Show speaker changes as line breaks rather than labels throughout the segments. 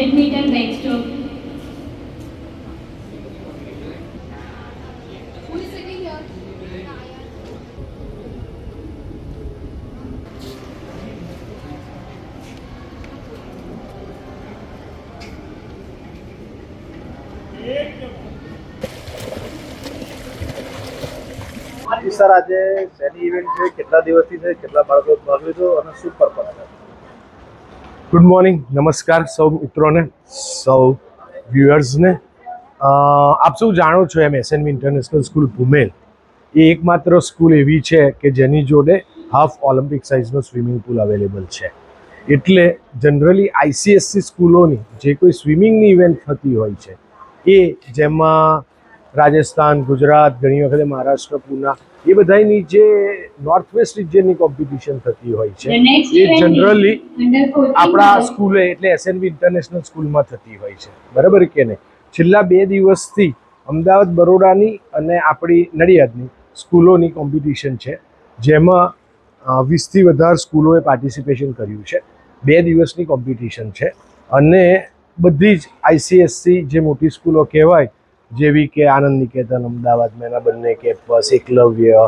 Badminton backstroke
Who is sitting here?
Sir આજે શેની event છે? કેટલા દિવસથી છે? કેટલા બાળકો ભાગ લીધો? અને શું પર્પઝ છે?
ગુડ મોર્નિંગ નમસ્કાર સૌ મિત્રોને, સૌ વ્યુઅર્સને આપ સૌ જાણો છો એમ એસએનવી ઇન્ટરનેશનલ સ્કૂલ ભૂમેલ. એ એકમાત્ર સ્કૂલ એવી છે કે જેની જોડે હાફ ઓલિમ્પિક સાઇઝનો સ્વિમિંગ પુલ અવેલેબલ છે. એટલે જનરલી આઈસીએસસી સ્કૂલોની જે કોઈ સ્વિમિંગની ઇવેન્ટ થતી હોય છે, એ જેમાં રાજસ્થાન ગુજરાત ઘણી વખતે મહારાષ્ટ્ર પૂના એ બધાની જે નોર્થ વેસ્ટ રિજિયનની કોમ્પિટિશન થતી હોય છે. એ જનરલી આપણા સ્કૂલે એટલે એસએનવી ઇન્ટરનેશનલ સ્કૂલમાં થતી હોય છે. બરાબર કે નહીં? છેલ્લા બે દિવસથી અમદાવાદ બરોડાની અને આપણી નડિયાદની સ્કૂલોની કોમ્પિટિશન છે જેમાં વીસથી વધારે સ્કૂલોએ પાર્ટિસિપેશન કર્યું છે. બે દિવસની કોમ્પિટિશન છે. અને બધી જ આઈસીએસસી જે મોટી સ્કૂલો કહેવાય જેવી કે આનંદ નિકેતન અમદાવાદમાં એના બંને campus, Eklavya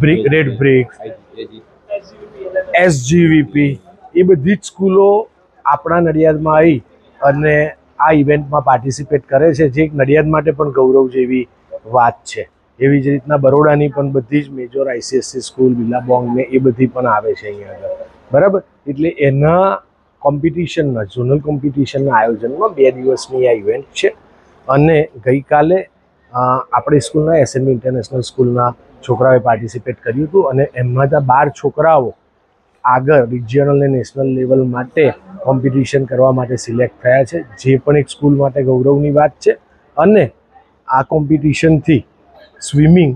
brick, red brick SGVP, એ બધી જ સ્કૂલો આપણા નડિયાદમાં આવી અને આ ઇવેન્ટમાં પાર્ટિસિપેટ કરે છે, જે એક નડિયાદ માટે પણ ગૌરવ જેવી વાત છે. એવી જ રીતના બરોડાની પણ બધી જ મેજર આઈસીએસસી સ્કૂલ બિલાબોંગ ને એ બધી પણ આવે છે અહીંયા આગળ. બરાબર? એટલે એના કોમ્પિટિશનના, ઝોનલ કોમ્પિટિશનના આયોજનમાં બે દિવસની આ ઇવેન્ટ છે. અને ગઈકાલે આપણી સ્કૂલના એસએનવી ઇન્ટરનેશનલ સ્કૂલના છોકરાઓએ પાર્ટિસિપેટ કર્યું હતું અને એમાંથી બાર છોકરાઓ આગળ રિજિયનલ અને નેશનલ લેવલ માટે કોમ્પિટિશન કરવા માટે સિલેક્ટ થયા છે, જે પણ એક સ્કૂલ માટે ગૌરવની વાત છે. અને આ કોમ્પિટિશનથી સ્વિમિંગ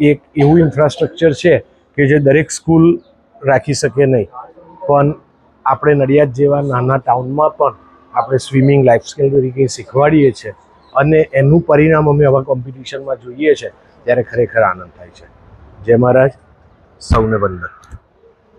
એક એવું ઇન્ફ્રાસ્ટ્રક્ચર છે કે જે દરેક સ્કૂલ રાખી શકે નહીં. પણ આપણે નડિયાદ જેવા નાના ટાઉનમાં પણ આપણે સ્વિમિંગ લાઈફ સ્કિલ તરીકે શીખવાડીએ છીએ અને એનું પરિણામ અમે આવા કોમ્પિટિશનમાં જોઈએ છે, ત્યારે ખરેખર આનંદ થાય છે. જય મહારાજ. સૌને વંદન.